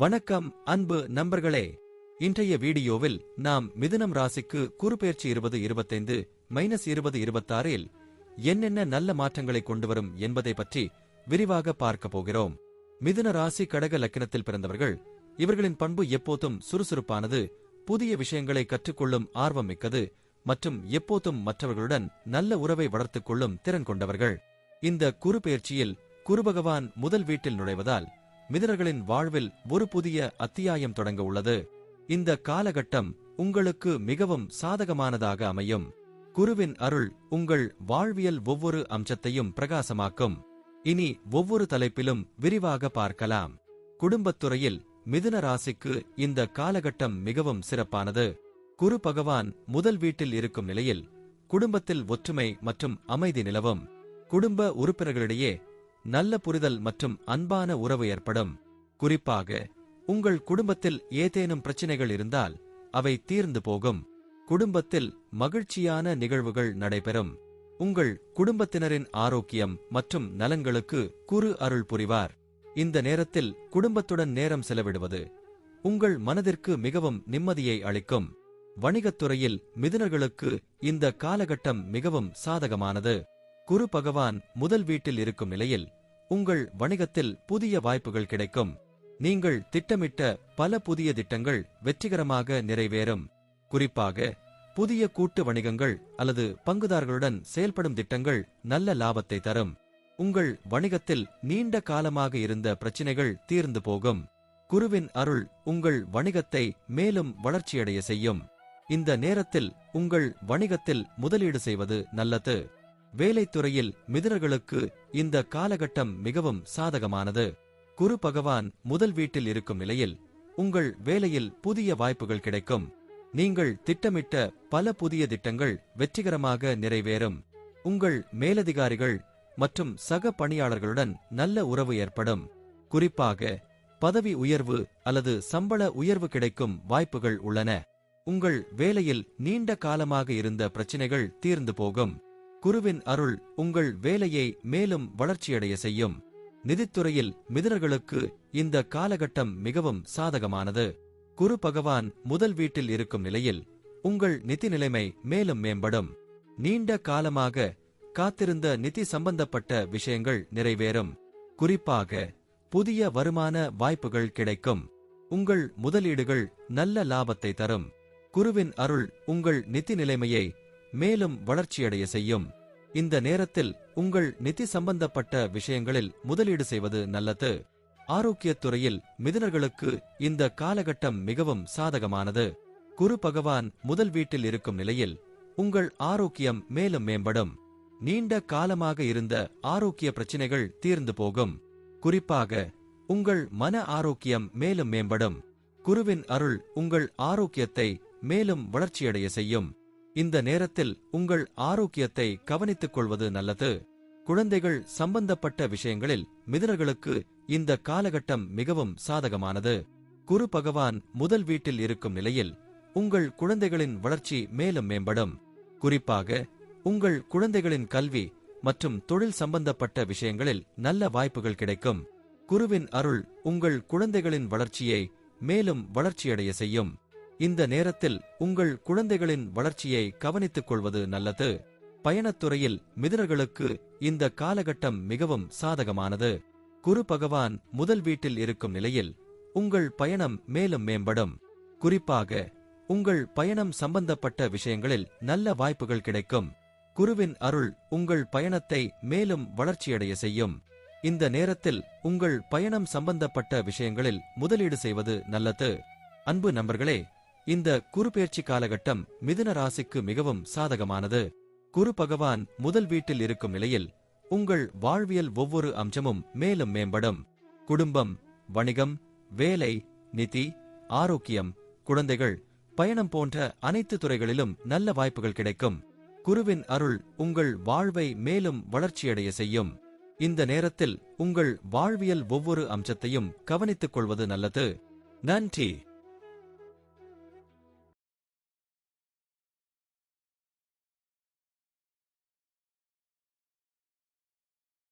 வணக்கம் அன்பு நண்பர்களே. இன்றைய வீடியோவில் நாம் மிதுனம் ராசிக்கு குறுபெயர்ச்சி இருபது இருபத்தைந்து மைனஸ் இருபது இருபத்தாறில் என்னென்ன நல்ல மாற்றங்களை கொண்டு வரும் என்பதை பற்றி விரிவாக பார்க்க போகிறோம். மிதுன ராசி கடக லக்கினத்தில் பிறந்தவர்கள் இவர்களின் பண்பு எப்போதும் சுறுசுறுப்பானது புதிய விஷயங்களை கற்றுக்கொள்ளும் ஆர்வம் மிக்கது மற்றும் எப்போதும் மற்றவர்களுடன் நல்ல உறவை வளர்த்துக் கொள்ளும் திறன் கொண்டவர்கள். இந்த குறுபெயர்ச்சியில் குருபகவான் முதல் வீட்டில் நுழைவதால் மிதனர்களின் வாழ்வில் ஒரு புதிய அத்தியாயம் தொடங்க உள்ளது. இந்த காலகட்டம் உங்களுக்கு மிகவும் சாதகமானதாக அமையும். குருவின் அருள் உங்கள் வாழ்வியல் ஒவ்வொரு அம்சத்தையும் பிரகாசமாக்கும். இனி ஒவ்வொரு தலைப்பிலும் விரிவாக பார்க்கலாம். குடும்பத்துறையில் மிதுன ராசிக்கு இந்த காலகட்டம் மிகவும் சிறப்பானது. குரு பகவான் முதல் வீட்டில் இருக்கும் நிலையில் குடும்பத்தில் ஒற்றுமை மற்றும் அமைதி நிலவும். குடும்ப உறுப்பினர்களிடையே நல்ல புரிதல் மற்றும் அன்பான உறவு ஏற்படும். குறிப்பாக உங்கள் குடும்பத்தில் ஏதேனும் பிரச்சனைகள் இருந்தால் அவை தீர்ந்து போகும். குடும்பத்தில் மகிழ்ச்சியான நிகழ்வுகள் நடைபெறும். உங்கள் குடும்பத்தினரின் ஆரோக்கியம் மற்றும் நலன்களுக்கு குரு அருள் புரிவார். இந்த நேரத்தில் குடும்பத்துடன் நேரம் செலவிடுவது உங்கள் மனதிற்கு மிகவும் நிம்மதியை அளிக்கும். வணிகத்துறையில் மிதுனர்களுக்கு இந்த காலகட்டம் மிகவும் சாதகமானது. குரு பகவான் முதல் வீட்டில் இருக்கும் நிலையில் உங்கள் வணிகத்தில் புதிய வாய்ப்புகள் கிடைக்கும். நீங்கள் திட்டமிட்ட பல புதிய திட்டங்கள் வெற்றிகரமாக நிறைவேறும். குறிப்பாக புதிய கூட்டு வணிகங்கள் அல்லது பங்குதாரர்களுடன் செயல்படும் திட்டங்கள் நல்ல லாபத்தை தரும். உங்கள் வணிகத்தில் நீண்ட காலமாக இருந்த பிரச்சினைகள் தீர்ந்து போகும். குருவின் அருள் உங்கள் வணிகத்தை மேலும் வளர்ச்சியடைய செய்யும். இந்த நேரத்தில் உங்கள் வணிகத்தில் முதலீடு செய்வது நல்லது. வேலைத்துறையில் மிதுனர்களுக்கு இந்த காலகட்டம் மிகவும் சாதகமானது. குரு பகவான் முதல் வீட்டில் இருக்கும் நிலையில் உங்கள் வேலையில் புதிய வாய்ப்புகள் கிடைக்கும். நீங்கள் திட்டமிட்ட பல புதிய திட்டங்கள் வெற்றிகரமாக நிறைவேறும். உங்கள் மேலதிகாரிகள் மற்றும் சக பணியாளர்களுடன் நல்ல உறவு ஏற்படும். குறிப்பாக பதவி உயர்வு அல்லது சம்பள உயர்வு கிடைக்கும் வாய்ப்புகள் உள்ளன. உங்கள் வேலையில் நீண்ட காலமாக இருந்த பிரச்சினைகள் தீர்ந்து போகும். குருவின் அருள் உங்கள் வேலையை மேலும் வளர்ச்சியடைய செய்யும். நிதித்துறையில் மிதுனர்களுக்கு இந்த காலகட்டம் மிகவும் சாதகமானது. குரு பகவான் முதல் வீட்டில் இருக்கும் நிலையில் உங்கள் நிதி நிலைமை மேலும் மேம்படும். நீண்ட காலமாக காத்திருந்த நிதி சம்பந்தப்பட்ட விஷயங்கள் நிறைவேறும். குறிப்பாக புதிய வருமான வாய்ப்புகள் கிடைக்கும். உங்கள் முதலீடுகள் நல்ல லாபத்தை தரும். குருவின் அருள் உங்கள் நிதி நிலைமையை மேலும் வளர்ச்சியடைய செய்யும். இந்த நேரத்தில் உங்கள் நிதி சம்பந்தப்பட்ட விஷயங்களில் முதலீடு செய்வது நல்லது. ஆரோக்கியத்துறையில் மிதுனர்களுக்கு இந்த காலகட்டம் மிகவும் சாதகமானது. குரு பகவான் முதல் வீட்டில் இருக்கும் நிலையில் உங்கள் ஆரோக்கியம் மேலும் மேம்படும். நீண்ட காலமாக இருந்த ஆரோக்கிய பிரச்சினைகள் தீர்ந்து போகும். குறிப்பாக உங்கள் மன ஆரோக்கியம் மேலும் மேம்படும். குருவின் அருள் உங்கள் ஆரோக்கியத்தை மேலும் வளர்ச்சியடைய செய்யும். இந்த நேரத்தில் உங்கள் ஆரோக்கியத்தை கவனித்துக் கொள்வது நல்லது. குழந்தைகள் சம்பந்தப்பட்ட விஷயங்களில் மிதுனர்களுக்கு இந்த காலகட்டம் மிகவும் சாதகமானது. குரு பகவான் முதல் வீட்டில் இருக்கும் நிலையில் உங்கள் குழந்தைகளின் வளர்ச்சி மேலும் மேம்படும். குறிப்பாக உங்கள் குழந்தைகளின் கல்வி மற்றும் தொழில் சம்பந்தப்பட்ட விஷயங்களில் நல்ல வாய்ப்புகள் கிடைக்கும். குருவின் அருள் உங்கள் குழந்தைகளின் வளர்ச்சியை மேலும் வளர்ச்சியடைய செய்யும். இந்த நேரத்தில் உங்கள் குழந்தைகளின் வளர்ச்சியை கவனித்துக் கொள்வது நல்லது. பயணத்துறையில் மிதுனர்களுக்கு இந்த காலகட்டம் மிகவும் சாதகமானது. குரு பகவான் முதல் வீட்டில் இருக்கும் நிலையில் உங்கள் பயணம் மேலும் மேம்படும். குறிப்பாக உங்கள் பயணம் சம்பந்தப்பட்ட விஷயங்களில் நல்ல வாய்ப்புகள் கிடைக்கும். குருவின் அருள் உங்கள் பயணத்தை மேலும் வளர்ச்சியடைய செய்யும். இந்த நேரத்தில் உங்கள் பயணம் சம்பந்தப்பட்ட விஷயங்களில் முதலீடு செய்வது நல்லது. அன்பு நண்பர்களே இந்த குருபெயர்ச்சி காலகட்டம் மிதுன ராசிக்கு மிகவும் சாதகமானது. குரு பகவான் முதல் வீட்டில் இருக்கும் நிலையில் உங்கள் வாழ்வியல் ஒவ்வொரு அம்சமும் மேலும் மேம்படும். குடும்பம் வணிகம் வேலை நிதி ஆரோக்கியம் குழந்தைகள் பயணம் போன்ற அனைத்து துறைகளிலும் நல்ல வாய்ப்புகள் கிடைக்கும். குருவின் அருள் உங்கள் வாழ்வை மேலும் வளர்ச்சியடைய செய்யும். இந்த நேரத்தில் உங்கள் வாழ்வியல் ஒவ்வொரு அம்சத்தையும் கவனித்துக் கொள்வது நல்லது. நன்றி!